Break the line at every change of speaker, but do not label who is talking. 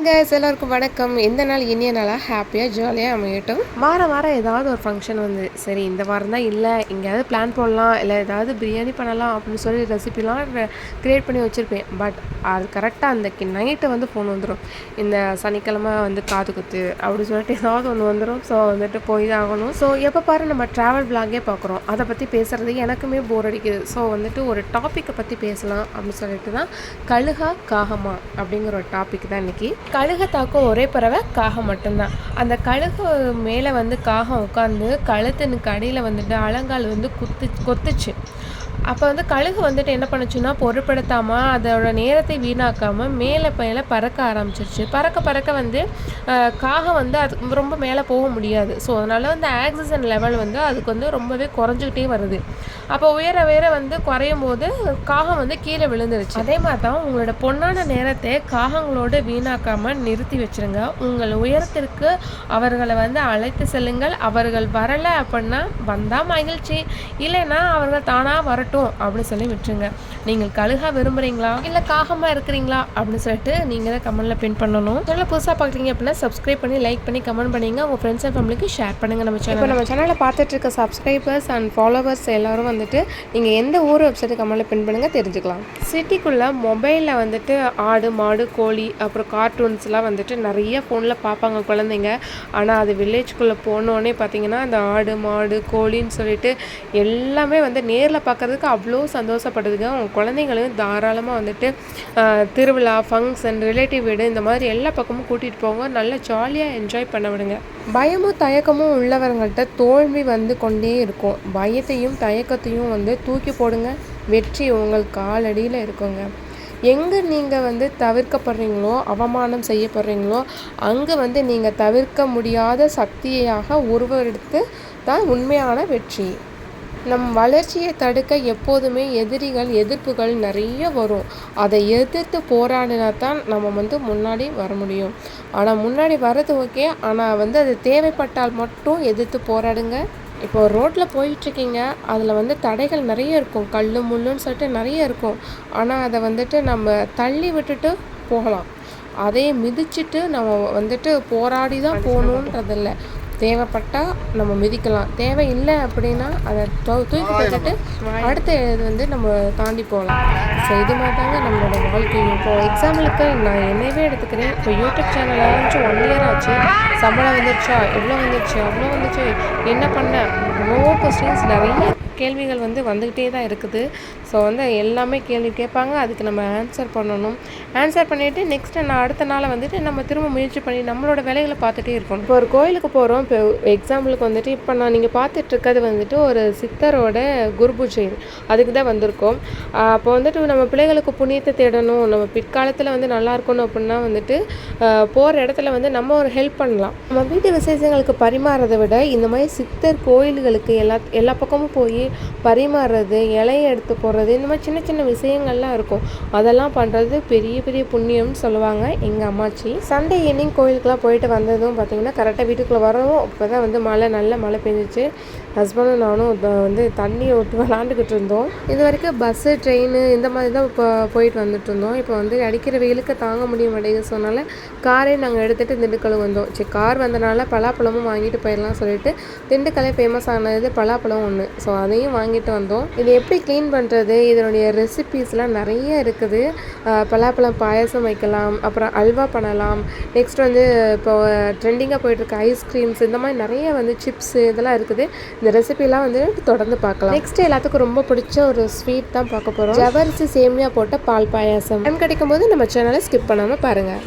Case எல்லாருக்கும் வணக்கம். எந்த நாள் இனிய நாளாக ஹாப்பியாக ஜாலியாக அமையட்டும். வாரம் வாரம் ஏதாவது ஒரு ஃபங்க்ஷன் வந்து சரி இந்த வாரம் தான் இல்லை எங்கேயாவது பிளான் போடலாம் இல்லை ஏதாவது பிரியாணி பண்ணலாம் அப்படின்னு சொல்லி ரெசிபிலாம் க்ரியேட் பண்ணி வச்சுருப்பேன். பட் அது கரெக்டாக அந்த நைட்டு வந்து ஃபோன் வந்துடும் இந்த சனிக்கிழமை வந்து காது குத்து அப்படி சொல்லிட்டு ஏதாவது ஒன்று வந்துடும் ஸோ வந்துட்டு போய் தான் ஆகணும். ஸோ எப்போ பாரு நம்ம ட்ராவல் பிளாகே பார்க்குறோம். அதை பற்றி பேசுகிறது எனக்குமே போர் அடிக்குது. ஸோ வந்துட்டு ஒரு டாப்பிக்கை பற்றி பேசலாம் அப்படின்னு சொல்லிட்டு தான் கழுகா காகமா அப்படிங்கிற ஒரு டாபிக் தான் இன்றைக்கி கழுக தாக்கம் ஒரே பறவை காகம் மட்டும்தான். அந்த கழுகு மேலே வந்து காகம் உட்காந்து கழுத்துனுக்கு அடியில் வந்துட்டு அலங்கால் வந்து குத்து கொத்துச்சு. அப்போ வந்து கழுகு வந்துட்டு என்ன பண்ணுச்சுன்னா பொருட்படுத்தாமல் அதோட நேரத்தை வீணாக்காமல் மேலே மேலே பறக்க ஆரம்பிச்சிருச்சு. பறக்க பறக்க வந்து காகம் வந்து அது ரொம்ப மேலே போக முடியாது. ஸோ அதனால் வந்து ஆக்சிஜன் லெவல் வந்து அதுக்கு வந்து ரொம்பவே குறைஞ்சிக்கிட்டே வருது. அப்போ உயர உயர வந்து குறையும் போது காகம் வந்து கீழே விழுந்துருச்சு. அதே மாதிரி தான் உங்களோட பொன்னான நேரத்தை காகங்களோடு வீணாக்காமல் நிறுத்தி வச்சுருங்க. உங்கள் உயரத்திற்கு அவர்களை வந்து அழைத்து செல்லுங்கள். அவர்கள் வரலை அப்படின்னா வந்தால் மகிழ்ச்சி. இல்லைன்னா அவர்கள் தானாக வரட்டும் இருக்கட்டும் அப்படின்னு சொல்லி விட்டுருங்க. நீங்கள் கழுகா விரும்புகிறீங்களா இல்லை காகமாக இருக்கிறீங்களா? அப்படின்னு சொல்லிட்டு நீங்கள் தான் கமெண்ட்டில் பின் பண்ணணும். சேனல் புதுசாக பார்க்குறீங்க அப்படின்னா சப்ஸ்கிரைப் பண்ணி லைக் பண்ணி கமெண்ட் பண்ணிங்க. உங்கள் ஃப்ரெண்ட்ஸ் அண்ட் ஃபேமிலிக்கு ஷேர் பண்ணுங்கள் நம்ம சேனல் நம்ம சேனலில் பார்த்துட்டு இருக்க சப்ஸ்கிரைபர்ஸ் அண்ட் ஃபாலோவர்ஸ் எல்லாரும் வந்துட்டு நீங்கள் எந்த ஊர் வெப்சைட்டு கமெண்ட்டில் பின் பண்ணுங்கள் தெரிஞ்சுக்கலாம். சிட்டிக்குள்ளே மொபைலில் வந்துட்டு ஆடு மாடு கோழி அப்புறம் கார்ட்டூன்ஸ்லாம் வந்துட்டு நிறைய ஃபோனில் பார்ப்பாங்க குழந்தைங்க. ஆனால் அது வில்லேஜ்குள்ளே போனோடனே பார்த்தீங்கன்னா அந்த ஆடு மாடு கோழின்னு சொல்லிட்டு எல்லாமே வந்து நேரில் பார்க்குறதுக்கு பார்க்குறதுக்கு அவ்வளோ சந்தோஷப்படுதுங்க. அவங்க குழந்தைங்களையும் தாராளமாக வந்துட்டு திருவிழா ஃபங்க்ஷன் ரிலேட்டிவ் வீடு இந்த மாதிரி எல்லா பக்கமும் கூட்டிகிட்டு போங்க. நல்லா ஜாலியாக என்ஜாய் பண்ண விடுங்க. பயமும் தயக்கமும் உள்ளவர்கள்ட்ட தோல்வி வந்து கொண்டே இருக்கும். பயத்தையும் தயக்கத்தையும் வந்து தூக்கி போடுங்க. வெற்றி உங்கள் காலடியில் இருக்குங்க. எங்கே நீங்கள் வந்து தவிர்க்கப்படுறீங்களோ அவமானம் செய்யப்படுறீங்களோ அங்கே வந்து நீங்கள் தவிர்க்க முடியாத சக்தியாக உருவெடுத்து தான் உண்மையான வெற்றி. நம் வளர்ச்சியை தடுக்க எப்போதுமே எதிரிகள் எதிர்ப்புகள் நிறைய வரும். அதை எதிர்த்து போராடினா தான் நம்ம வந்து முன்னாடி வர முடியும். ஆனால் முன்னாடி வர்றது ஓகே ஆனால் வந்து அது தேவைப்பட்டால் மட்டும் எதிர்த்து போராடுங்க. இப்போ ரோட்டில் போயிட்டுருக்கீங்க. அதில் வந்து தடைகள் நிறைய இருக்கும். கல் முள்ளுன்னு சொல்லிட்டு நிறைய இருக்கும். ஆனால் அதை வந்துட்டு நம்ம தள்ளி விட்டுட்டு போகலாம். அதே மிதிச்சுட்டு நம்ம வந்துட்டு போராடி தான் போகணுன்றதில்ல. தேவைப்பட்டால் நம்ம மிதிக்கலாம். தேவை இல்லை அப்படின்னா அதை தூக்கி போட்டுட்டு அடுத்த இது வந்து நம்ம தாண்டி போகலாம். ஸோ இது மாதிரி தாங்க நம்மளோட வாழ்க்கையும் இப்போ எக்ஸாம்பிளுக்கு நான் என்னவே எடுத்துக்கிறேன். இப்போ யூடியூப் சேனல் ஆரம்பிச்சு ஒன் இயர் ஆச்சு. சம்பளம் வந்துருச்சா? எவ்வளோ வந்துருச்சு? அவ்வளோ வந்துச்சு என்ன பண்ண? ரொம்ப கொஸ்டின்ஸ் நிறைய கேள்விகள் வந்து வந்துக்கிட்டே தான் இருக்குது. ஸோ வந்து எல்லாமே கேள்வி கேட்பாங்க. அதுக்கு நம்ம ஆன்சர் பண்ணணும். ஆன்சர் பண்ணிவிட்டு நெக்ஸ்ட்டு நான் அடுத்த நாளை வந்துட்டு நம்ம திரும்ப முயற்சி பண்ணி நம்மளோட வேலைகளை பார்த்துட்டே இருக்கணும். இப்போ ஒரு கோயிலுக்கு போகிறோம் இப்போ எக்ஸாம்பிளுக்கு வந்துட்டு இப்போ நான் நீங்கள் பார்த்துட்ருக்கிறது வந்துட்டு ஒரு சித்தரோட குருபூஜை. அதுக்கு தான் வந்திருக்கோம். அப்போ வந்துட்டு நம்ம பிள்ளைகளுக்கு புண்ணியத்தை தேடணும். நம்ம பிற்காலத்தில் வந்து நல்லா இருக்கணும் அப்படின்னா வந்துட்டு போகிற இடத்துல வந்து நம்ம ஒரு ஹெல்ப் பண்ணலாம். நம்ம வீட்டு விசேஷங்களுக்கு பரிமாறதை விட இந்த மாதிரி சித்தர் கோயில்களுக்கு எல்லா எல்லா பக்கமும் போய் பரிமாறுறது இலையை எடுத்து போடுறது இந்த மாதிரி சின்ன சின்ன விஷயங்கள்லாம் இருக்கும். அதெல்லாம் பண்ணுறது பெரிய பெரிய புண்ணியம்னு சொல்லுவாங்க எங்கள் அம்மாச்சி. சண்டே ஈவினிங் கோயிலுக்குலாம் போயிட்டு வந்ததும் பார்த்திங்கன்னா கரெக்டாக வீட்டுக்குள்ளே வரவும் அப்போ தான் வந்து மழை நல்ல மழை பெஞ்சிச்சு. ஹஸ்பண்டும் நானும் வந்து தண்ணியை விட்டு விளாண்டுக்கிட்டு இருந்தோம். இது வரைக்கும் பஸ்ஸு ட்ரெயின் இந்த மாதிரி தான் இப்போ போயிட்டு வந்துட்டு இருந்தோம். இப்போ வந்து அடிக்கிற வெயிலுக்கு தாங்க முடிய மாட்டேங்குது சொன்னால காரே நாங்கள் எடுத்துகிட்டு திண்டுக்கல் வந்தோம். சரி கார் வந்தனால பலாப்பழமும் வாங்கிட்டு போயிடலாம் சொல்லிட்டு திண்டுக்கலே ஃபேமஸ் ஆனது பலாப்பழம் ஒன்று ஸோ அதையும் வாங்கிட்டு வந்தோம். இது எப்படி க்ளீன் பண்ணுறது இதனுடைய ரெசிபீஸ்லாம் நிறைய இருக்குது. பலாப்பழம் பாயசம் வைக்கலாம் அப்புறம் அல்வா பண்ணலாம். நெக்ஸ்ட் வந்து இப்போ ட்ரெண்டிங்காக போயிட்டுருக்க ஐஸ்கிரீம்ஸ் இந்த மாதிரி நிறைய வந்து சிப்ஸு இதெல்லாம் இருக்குது. இந்த ரெசிபிலாம் வந்து தொடர்ந்து பார்க்கலாம். நெக்ஸ்ட் எல்லாத்துக்கும் ரொம்ப பிடிச்ச ஒரு ஸ்வீட் தான் பார்க்க போகிறோம் ஜவரிசி சேமியா போட்ட பால் பாயாசம். டைம் கிடைக்கும் போது நம்ம சேனலை ஸ்கிப் பண்ணாமல் பாருங்கள்